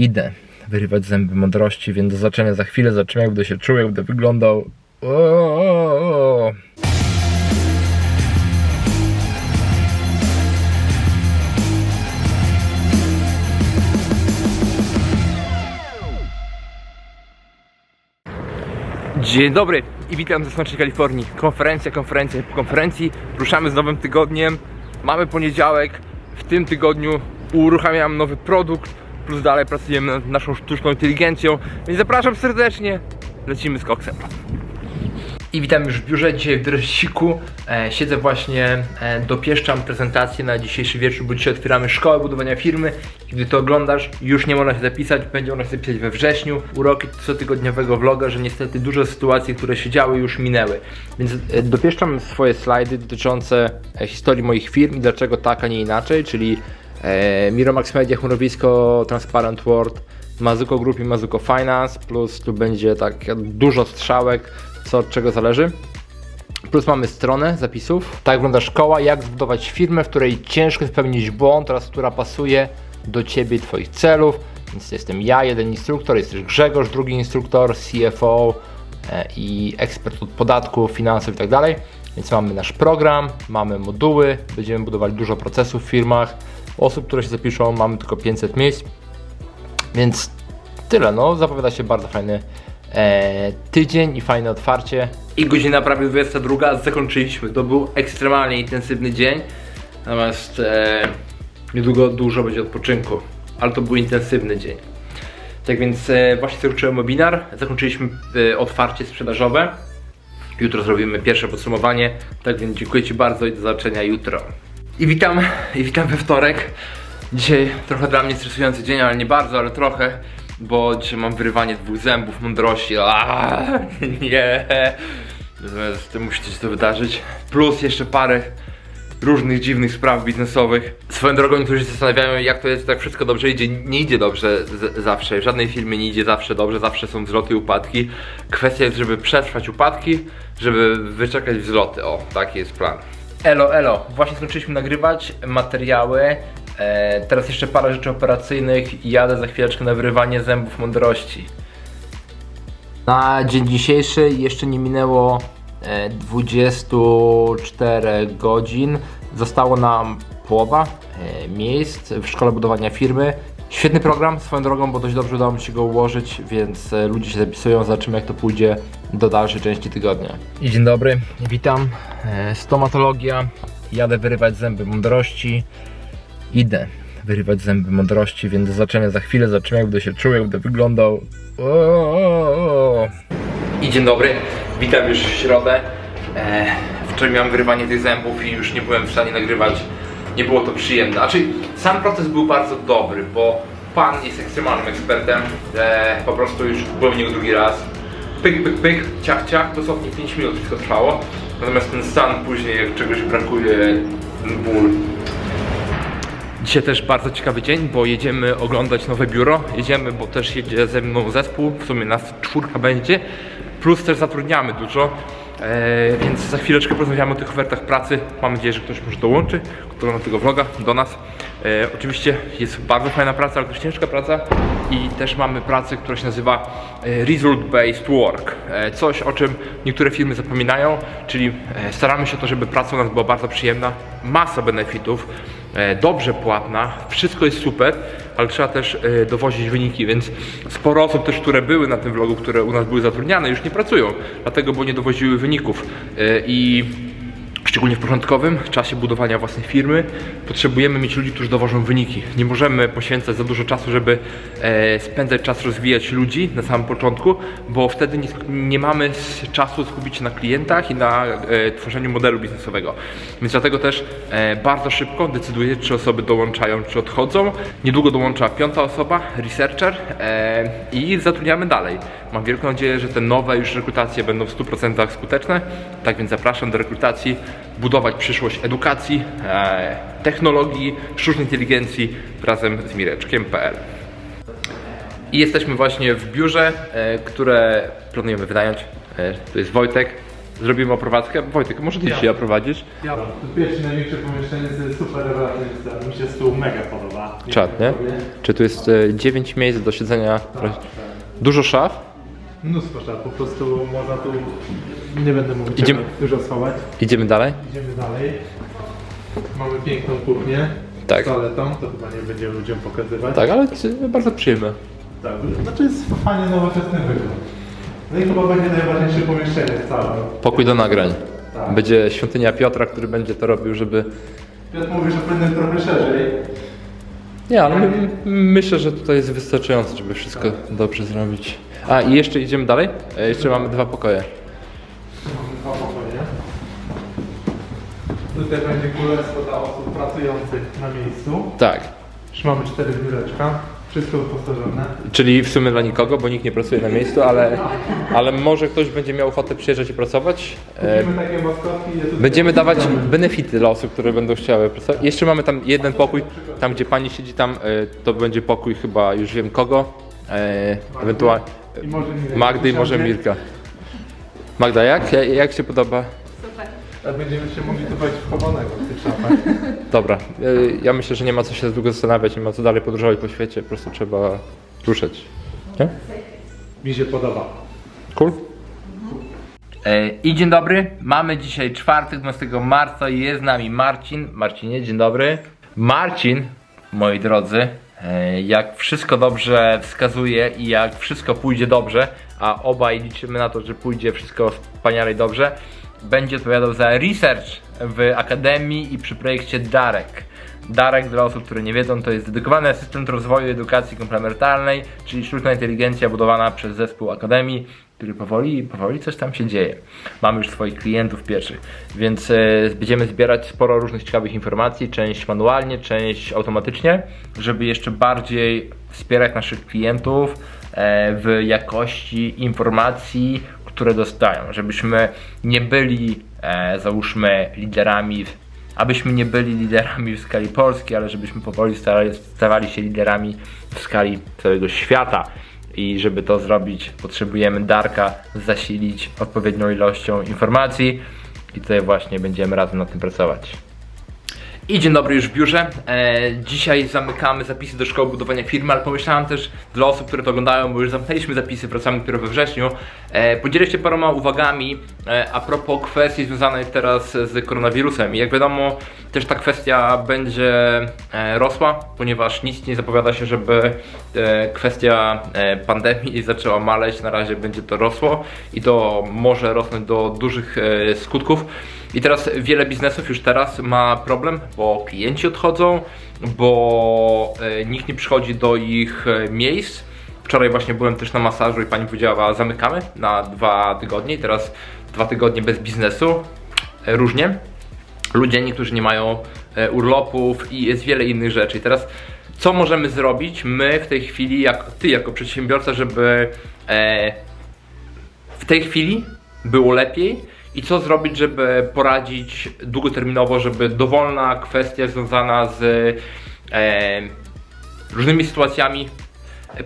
Idę wyrywać zęby mądrości, więc do zobaczenia za chwilę. Zobaczymy, jak będę się czuł, jak będę wyglądał. O. Dzień dobry i witam ze Słonecznej Kalifornii. Konferencja, konferencja po konferencji. Ruszamy z nowym tygodniem. Mamy poniedziałek. W tym tygodniu uruchamiam nowy produkt, plus dalej pracujemy nad naszą sztuczną inteligencją. Więc zapraszam serdecznie. Lecimy z koksem. I witam już w biurze, dzisiaj w dresiku. E, siedzę właśnie, e, dopieszczam prezentację na dzisiejszy wieczór, bo dzisiaj otwieramy szkołę budowania firmy. Gdy to oglądasz, już nie można się zapisać, będzie można się zapisać we wrześniu. Uroki cotygodniowego vloga, że niestety dużo sytuacji, które się działy, już minęły. Więc e, dopieszczam swoje slajdy dotyczące e, historii moich firm i dlaczego tak, a nie inaczej, czyli e, Miromax Media, Chmurowisko, Transparent World, Mazuko Group i Mazuko Finance, plus tu będzie tak dużo strzałek, co od czego zależy. Plus mamy stronę zapisów. Tak wygląda szkoła, jak zbudować firmę, w której ciężko spełnić błąd oraz która pasuje do Ciebie i Twoich celów. Więc jestem ja, jeden instruktor, jest też Grzegorz, drugi instruktor, CFO e, i ekspert od podatków, finansów i tak dalej. Więc mamy nasz program, mamy moduły, będziemy budowali dużo procesów w firmach. Osób, które się zapiszą, mamy tylko 500 miejsc. Więc tyle, no zapowiada się bardzo fajny e, tydzień i fajne otwarcie. I godzina prawie 22, zakończyliśmy. To był ekstremalnie intensywny dzień, natomiast e, niedługo dużo będzie odpoczynku, ale to był intensywny dzień. Tak więc e, właśnie zakończyłem webinar, zakończyliśmy e, otwarcie sprzedażowe. Jutro zrobimy pierwsze podsumowanie, tak więc dziękuję Ci bardzo i do zobaczenia jutro. I witam, i witam we wtorek. Dzisiaj trochę dla mnie stresujący dzień, ale nie bardzo, ale trochę, bo dzisiaj mam wyrywanie dwóch zębów mądrości. Aaaa, nie. Natomiast musi się to wydarzyć. Plus jeszcze parę różnych dziwnych spraw biznesowych. Swoją drogą niektórzy się zastanawiają, jak to jest, tak wszystko dobrze idzie. Nie idzie dobrze z- zawsze. W żadnej firmie nie idzie zawsze dobrze, zawsze są wzloty i upadki. Kwestia jest, żeby przetrwać upadki, żeby wyczekać wzloty. O, taki jest plan. Elo, elo, właśnie skończyliśmy nagrywać materiały. E, teraz jeszcze parę rzeczy operacyjnych i jadę za chwileczkę na wyrywanie zębów mądrości. Na dzień dzisiejszy jeszcze nie minęło e, 24 godzin. Zostało nam połowa e, miejsc w szkole budowania firmy. Świetny program, swoją drogą, bo dość dobrze udało mi się go ułożyć, więc e, ludzie się zapisują, zobaczymy jak to pójdzie do dalszej części tygodnia. Dzień dobry, witam. E, Stomatologia, jadę wyrywać zęby mądrości. Idę wyrywać zęby mądrości, więc do za chwilę, zobaczymy jak będę się czuł, jak będę wyglądał. O, o, o. I dzień dobry, witam już w środę. E, wczoraj miałem wyrywanie tych zębów i już nie byłem w stanie nagrywać. Nie było to przyjemne. Znaczy, sam proces był bardzo dobry, bo pan jest ekstremalnym ekspertem. E, po prostu już byłem u niego drugi raz. Pyk, pyk, pyk, ciach, ciach, dosłownie 5 minut wszystko trwało. Natomiast ten stan później, jak czegoś brakuje, ten ból, Dzisiaj też bardzo ciekawy dzień, bo jedziemy oglądać nowe biuro. Jedziemy, bo też jedzie ze mną zespół, w sumie nas czwórka będzie, plus też zatrudniamy dużo. E, więc za chwileczkę porozmawiamy o tych ofertach pracy. Mam nadzieję, że ktoś może dołączy, kto ogląda tego vloga do nas. E, oczywiście jest bardzo fajna praca, ale też ciężka praca i też mamy pracę, która się nazywa e, Result Based Work. Coś, o czym niektóre firmy zapominają, czyli staramy się o to, żeby praca u nas była bardzo przyjemna, masa benefitów, dobrze płatna, wszystko jest super, ale trzeba też e, dowozić wyniki, więc sporo osób też, które były na tym vlogu, które u nas były zatrudniane, już nie pracują, dlatego, bo nie dowoziły wyników. E, i szczególnie w początkowym czasie budowania własnej firmy, potrzebujemy mieć ludzi, którzy dowożą wyniki. Nie możemy poświęcać za dużo czasu, żeby e, spędzać czas rozwijać ludzi na samym początku, bo wtedy nie, nie mamy czasu skupić się na klientach i na e, tworzeniu modelu biznesowego. Więc dlatego też e, bardzo szybko decyduję, czy osoby dołączają, czy odchodzą. Niedługo dołącza piąta osoba, researcher e, i zatrudniamy dalej. Mam wielką nadzieję, że te nowe już rekrutacje będą w 100% skuteczne. Tak więc zapraszam do rekrutacji, budować przyszłość edukacji, e, technologii, sztucznej inteligencji razem z Mireczkiem.pl. I jesteśmy właśnie w biurze, e, które planujemy wynająć. E, tu jest Wojtek. zrobimy oprowadzkę. Wojtek, może ty Ja. dzisiaj oprowadzisz? Ja to pierwsze największe pomieszczenie to jest super rewelacyjne. Mi się stół mega podoba. Czad, nie? Czy tu jest 9 miejsc do siedzenia? Tak, Dużo szaf? Mnóstwo szaf, po prostu można tu, nie będę mówił Idziemy- czego, dużo schować. Idziemy dalej? Idziemy dalej. Mamy piękną kuchnię Tak. z toaletą, to chyba nie będziemy ludziom pokazywać. Tak, ale bardzo przyjemne. tak. Znaczy jest fajnie nowoczesny wygląd. No i chyba będzie najważniejsze pomieszczenie w całym. Pokój do nagrań. Tak. Będzie świątynia Piotra, który będzie to robił, żeby... Piotr mówi, że powinien trochę szerzej. Nie, ale my, myślę, że tutaj jest wystarczająco, żeby wszystko dobrze zrobić. A, i jeszcze idziemy dalej? E, Jeszcze mamy dwa pokoje. Mamy dwa pokoje. Tutaj będzie królestwo dla osób pracujących na miejscu. Tak. Już mamy cztery biureczka. Wszystko wyposażone. Czyli w sumie dla nikogo, bo nikt nie pracuje na miejscu, ale, ale może ktoś będzie miał ochotę przyjeżdżać i pracować. E, Kupimy takie maskotki. Je tutaj Będziemy dawać wrzucamy. benefity dla osób, które będą chciały pracować. Jeszcze mamy tam jeden pokój, tam gdzie pani siedzi, tam e, to będzie pokój chyba już wiem kogo. E, ewentualnie I może Mirek. Magdy i może. Mirka. Magda, jak? Jak, jak się podoba? A będziemy się mogli tu wejść wchowanego w tych szafach. Dobra, e, ja myślę, że nie ma co się długo zastanawiać, nie ma co dalej podróżować po świecie, po prostu trzeba ruszać. Nie? Mi się podoba. Cool? E, I dzień dobry. Mamy dzisiaj czwartek, 12 marca i jest z nami Marcin. Marcinie, dzień dobry. Marcin, moi drodzy, jak wszystko dobrze wskazuje i jak wszystko pójdzie dobrze, a obaj liczymy na to, że pójdzie wszystko wspaniale i dobrze, będzie odpowiadał za research w Akademii i przy projekcie Darek. Darek, dla osób, które nie wiedzą, to jest dedykowany asystent rozwoju edukacji komplementarnej, czyli sztuczna inteligencja budowana przez zespół Akademii, który powoli, powoli coś tam się dzieje. Mamy już swoich klientów pierwszych, więc e, będziemy zbierać sporo różnych ciekawych informacji, część manualnie, część automatycznie, żeby jeszcze bardziej wspierać naszych klientów e, w jakości informacji, które dostają, żebyśmy nie byli, e, załóżmy, liderami abyśmy nie byli liderami w skali Polski, ale żebyśmy powoli stawali się liderami w skali całego świata. I żeby to zrobić, potrzebujemy Darka zasilić odpowiednią ilością informacji. I tutaj właśnie będziemy razem nad tym pracować. I dzień dobry już w biurze. E, dzisiaj zamykamy zapisy do szkoły budowania firmy, ale pomyślałem też dla osób, które to oglądają, bo już zamknęliśmy zapisy, wracamy dopiero we wrześniu. E, podzielę się paroma uwagami e, a propos kwestii związanej teraz z koronawirusem. I jak wiadomo, też ta kwestia będzie e, rosła, ponieważ nic nie zapowiada się, żeby e, kwestia e, pandemii zaczęła maleć. Na razie będzie to rosło i to może rosnąć do dużych e, skutków. I teraz wiele biznesów już teraz ma problem, bo klienci odchodzą, bo e, nikt nie przychodzi do ich e, miejsc. Wczoraj właśnie byłem też na masażu i pani powiedziała, zamykamy na dwa tygodnie i teraz dwa tygodnie bez biznesu. E, Różnie. Ludzie niektórzy nie mają urlopów i jest wiele innych rzeczy. I teraz co możemy zrobić my w tej chwili, jak ty jako przedsiębiorca, żeby w tej chwili było lepiej i co zrobić, żeby poradzić długoterminowo, żeby dowolna kwestia związana z e, różnymi sytuacjami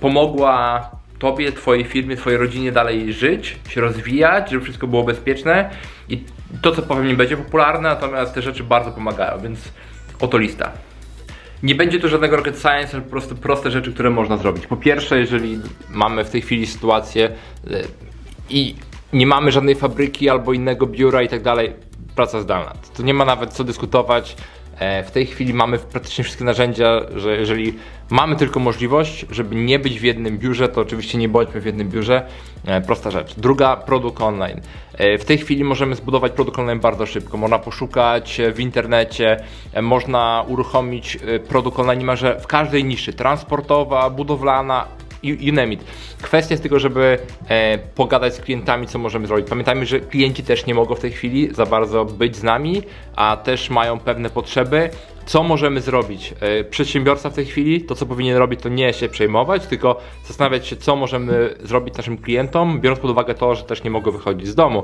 pomogła Tobie, Twojej firmie, Twojej rodzinie dalej żyć, się rozwijać, żeby wszystko było bezpieczne i to co powiem nie będzie popularne, natomiast te rzeczy bardzo pomagają, więc oto lista. Nie będzie to żadnego rocket science, ale po prostu proste rzeczy, które można zrobić. Po pierwsze, jeżeli mamy w tej chwili sytuację e, i nie mamy żadnej fabryki albo innego biura i tak dalej, praca zdalna. To nie ma nawet co dyskutować. E, W tej chwili mamy praktycznie wszystkie narzędzia, że jeżeli mamy tylko możliwość, żeby nie być w jednym biurze, to oczywiście nie bądźmy w jednym biurze. E, Prosta rzecz. Druga, produkt online. E, W tej chwili możemy zbudować produkt online bardzo szybko. Można poszukać w internecie, można uruchomić produkt online niemalże w każdej niszy. Transportowa, budowlana, you, name it. Kwestia jest tylko, żeby e, pogadać z klientami, co możemy zrobić. Pamiętajmy, że klienci też nie mogą w tej chwili za bardzo być z nami, a też mają pewne potrzeby. Co możemy zrobić? E, Przedsiębiorca w tej chwili, to co powinien robić, to nie się przejmować, tylko zastanawiać się, co możemy zrobić naszym klientom, biorąc pod uwagę to, że też nie mogę wychodzić z domu.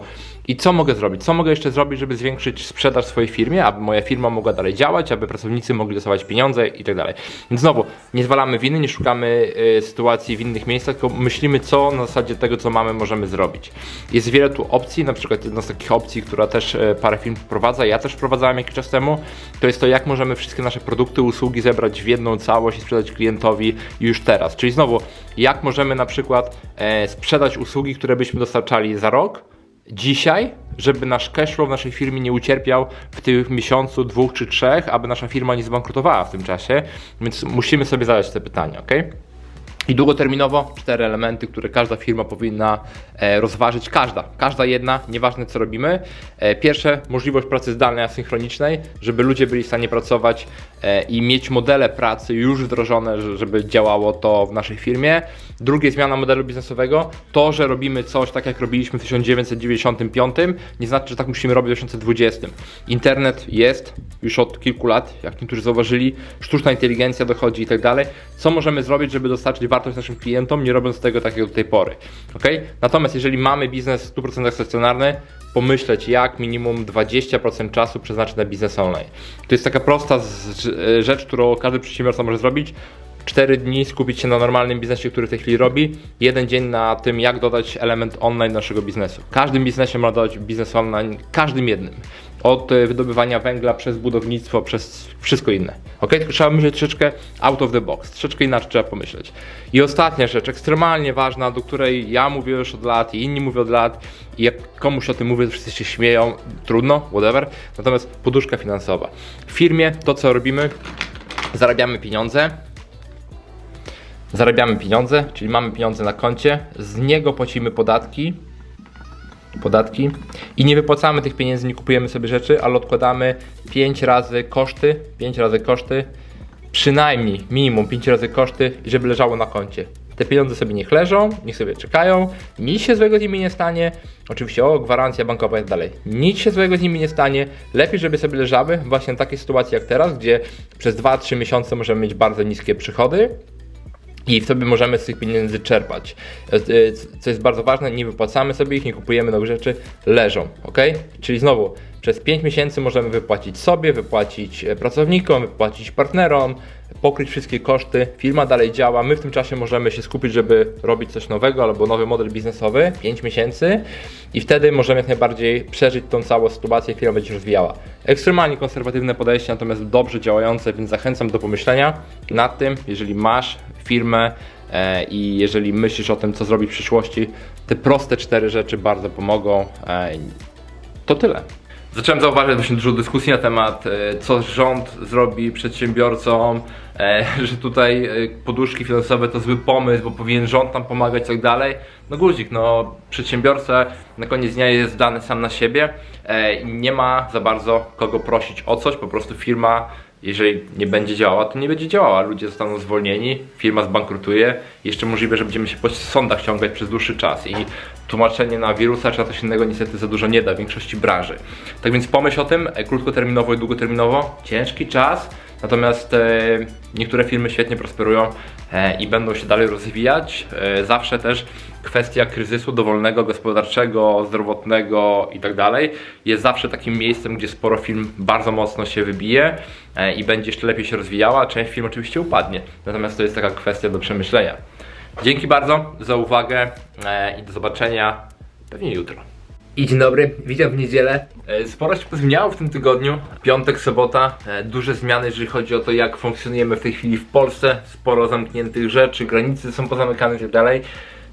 I co mogę zrobić? Co mogę jeszcze zrobić, żeby zwiększyć sprzedaż swojej firmie, aby moja firma mogła dalej działać, aby pracownicy mogli dostawać pieniądze i tak dalej. Więc znowu, nie zwalamy winy, nie szukamy e, sytuacji w innych miejscach, tylko myślimy, co na zasadzie tego, co mamy, możemy zrobić. Jest wiele tu opcji, na przykład jedna z takich opcji, która też e, parę firm wprowadza, ja też wprowadzałem jakiś czas temu, to jest to, jak możemy wszystkie nasze produkty, usługi zebrać w jedną całość i sprzedać klientowi już teraz. Czyli znowu, jak możemy na przykład e, sprzedać usługi, które byśmy dostarczali za rok, dzisiaj, żeby nasz cashflow w naszej firmie nie ucierpiał w tym miesiącu, dwóch czy trzech, aby nasza firma nie zbankrutowała w tym czasie, więc musimy sobie zadać te pytania, ok? I długoterminowo cztery elementy, które każda firma powinna e, rozważyć. Każda, każda jedna, nieważne co robimy. E, pierwsze, możliwość pracy zdalnej, asynchronicznej, żeby ludzie byli w stanie pracować e, i mieć modele pracy już wdrożone, że- żeby działało to w naszej firmie. Drugie, zmiana modelu biznesowego. To, że robimy coś tak jak robiliśmy w 1995, nie znaczy, że tak musimy robić w 2020. Internet jest już od kilku lat, jak niektórzy zauważyli, sztuczna inteligencja dochodzi i tak dalej. Co możemy zrobić, żeby dostarczyć wartość naszym klientom, nie robiąc tego tak jak do tej pory. ok? Natomiast jeżeli mamy biznes w 100% stacjonarny, pomyśleć, jak minimum 20% czasu przeznaczyć na biznes online. To jest taka prosta rzecz, którą każdy przedsiębiorca może zrobić. 4 dni skupić się na normalnym biznesie, który w tej chwili robi, jeden dzień na tym, jak dodać element online naszego biznesu. W każdym biznesie można dodać biznes online, każdym jednym. Od e, wydobywania węgla przez budownictwo, przez wszystko inne. Ok? Tylko trzeba myśleć troszeczkę out of the box, troszeczkę inaczej trzeba pomyśleć. I ostatnia rzecz, ekstremalnie ważna, do której ja mówię już od lat i inni mówią od lat, i jak komuś o tym mówię, to wszyscy się śmieją, trudno, whatever. Natomiast poduszka finansowa. W firmie to, co robimy, zarabiamy pieniądze, zarabiamy pieniądze, czyli mamy pieniądze na koncie, z niego płacimy podatki, podatki i nie wypłacamy tych pieniędzy, nie kupujemy sobie rzeczy, ale odkładamy 5 razy koszty, 5 razy koszty, przynajmniej minimum 5 razy koszty, żeby leżało na koncie. Te pieniądze sobie niech leżą, niech sobie czekają, nic się złego z nimi nie stanie. Oczywiście, o, gwarancja bankowa i tak dalej. Nic się złego z nimi nie stanie. Lepiej, żeby sobie leżały właśnie w takiej sytuacji jak teraz, gdzie przez 2-3 miesiące możemy mieć bardzo niskie przychody, i wtedy możemy z tych pieniędzy czerpać. E, e, Co jest bardzo ważne, nie wypłacamy sobie ich, nie kupujemy nowych rzeczy, leżą, ok? Czyli znowu, przez 5 miesięcy możemy wypłacić sobie, wypłacić e, pracownikom, wypłacić partnerom, pokryć wszystkie koszty, firma dalej działa, my w tym czasie możemy się skupić, żeby robić coś nowego albo nowy model biznesowy, 5 miesięcy i wtedy możemy jak najbardziej przeżyć tą całą sytuację, firma będzie się rozwijała. Ekstremalnie konserwatywne podejście, natomiast dobrze działające, więc zachęcam do pomyślenia nad tym, jeżeli masz firmę e, i jeżeli myślisz o tym, co zrobić w przyszłości, te proste cztery rzeczy bardzo pomogą. E, to tyle. Zacząłem zauważyć właśnie dużo dyskusji na temat, e, co rząd zrobi przedsiębiorcom, e, że tutaj e, poduszki finansowe to zły pomysł, bo powinien rząd nam pomagać i tak dalej. No guzik, no przedsiębiorca na koniec dnia jest dany sam na siebie i nie ma za bardzo kogo prosić o coś, po prostu firma jeżeli nie będzie działała, to nie będzie działała. Ludzie zostaną zwolnieni, firma zbankrutuje. Jeszcze możliwe, że będziemy się po sądach ciągać przez dłuższy czas i tłumaczenie na wirusa czy na coś innego niestety za dużo nie da w większości branży. Tak więc pomyśl o tym e, krótkoterminowo i długoterminowo. Ciężki czas, natomiast e, niektóre firmy świetnie prosperują e, i będą się dalej rozwijać. E, zawsze też kwestia kryzysu dowolnego, gospodarczego, zdrowotnego i tak jest zawsze takim miejscem, gdzie sporo firm bardzo mocno się wybije i będzie jeszcze lepiej się rozwijała. Część firm oczywiście upadnie, natomiast to jest taka kwestia do przemyślenia. Dzięki bardzo za uwagę i do zobaczenia pewnie jutro. I dzień dobry, witam w niedzielę. E, Sporo się pozmieniało w tym tygodniu. Piątek, sobota, e, duże zmiany, jeżeli chodzi o to, jak funkcjonujemy w tej chwili w Polsce. Sporo zamkniętych rzeczy, granice są pozamykane i tak dalej.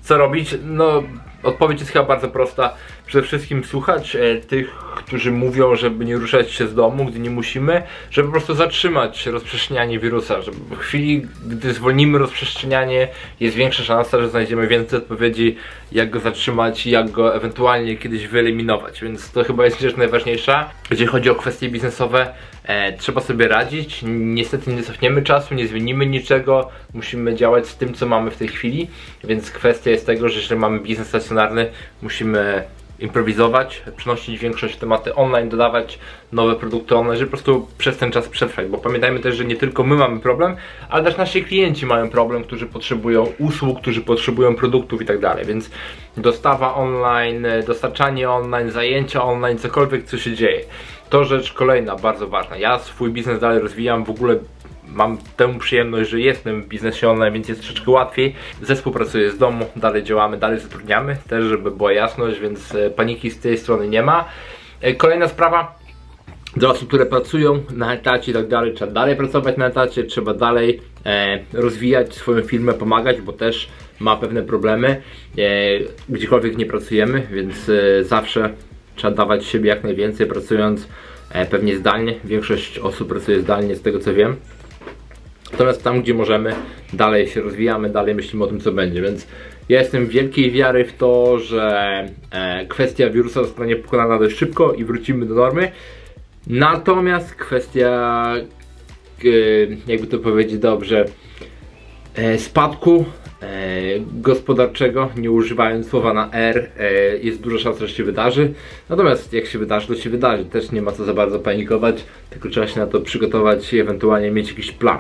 Co robić? No, odpowiedź jest chyba bardzo prosta. Przede wszystkim słuchać e, tych, którzy mówią, żeby nie ruszać się z domu, gdy nie musimy, żeby po prostu zatrzymać rozprzestrzenianie wirusa. Żeby w chwili, gdy zwolnimy rozprzestrzenianie, jest większa szansa, że znajdziemy więcej odpowiedzi, jak go zatrzymać i jak go ewentualnie kiedyś wyeliminować. Więc to chyba jest rzecz najważniejsza. Jeżeli chodzi o kwestie biznesowe, e, trzeba sobie radzić. Niestety nie cofniemy czasu, nie zmienimy niczego. Musimy działać z tym, co mamy w tej chwili. Więc kwestia jest tego, że jeżeli mamy biznes stacjonarny, musimy improwizować, przenosić większość tematy online, dodawać nowe produkty online, żeby po prostu przez ten czas przetrwać, bo pamiętajmy też, że nie tylko my mamy problem, ale też nasi klienci mają problem, którzy potrzebują usług, którzy potrzebują produktów i tak dalej, więc dostawa online, dostarczanie online, zajęcia online, cokolwiek co się dzieje. To rzecz kolejna, bardzo ważna. Ja swój biznes dalej rozwijam, w ogóle mam tę przyjemność, że jestem w biznesie online, więc jest troszeczkę łatwiej. Zespół pracuje z domu, dalej działamy, dalej zatrudniamy, też żeby była jasność, więc e, paniki z tej strony nie ma. E, Kolejna sprawa, dla osób, które pracują na etacie i tak dalej, trzeba dalej pracować na etacie, trzeba dalej e, rozwijać swoją firmę, pomagać, bo też ma pewne problemy, e, gdziekolwiek nie pracujemy, więc e, zawsze trzeba dawać siebie jak najwięcej pracując e, pewnie zdalnie. Większość osób pracuje zdalnie z tego co wiem. Natomiast tam, gdzie możemy, dalej się rozwijamy, dalej myślimy o tym, co będzie. Więc ja jestem wielkiej wiary w to, że e, kwestia wirusa zostanie pokonana dość szybko i wrócimy do normy. Natomiast kwestia, jakby to powiedzieć dobrze, spadku e, gospodarczego, nie używając słowa na R, e, jest duża szansa, że się wydarzy. Natomiast jak się wydarzy, to się wydarzy. Też nie ma co za bardzo panikować, tylko trzeba się na to przygotować i ewentualnie mieć jakiś plan.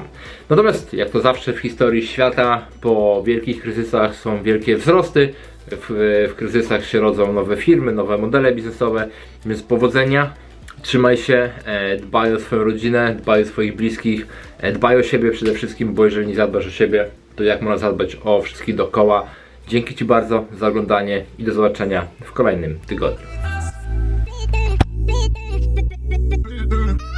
Natomiast jak to zawsze w historii świata, po wielkich kryzysach są wielkie wzrosty. W, w kryzysach się rodzą nowe firmy, nowe modele biznesowe, więc powodzenia. Trzymaj się, e, dbaj o swoją rodzinę, dbaj o swoich bliskich, e, dbaj o siebie przede wszystkim, bo jeżeli nie zadbasz o siebie, to jak można zadbać o wszystkich dookoła. Dzięki Ci bardzo za oglądanie i do zobaczenia w kolejnym tygodniu.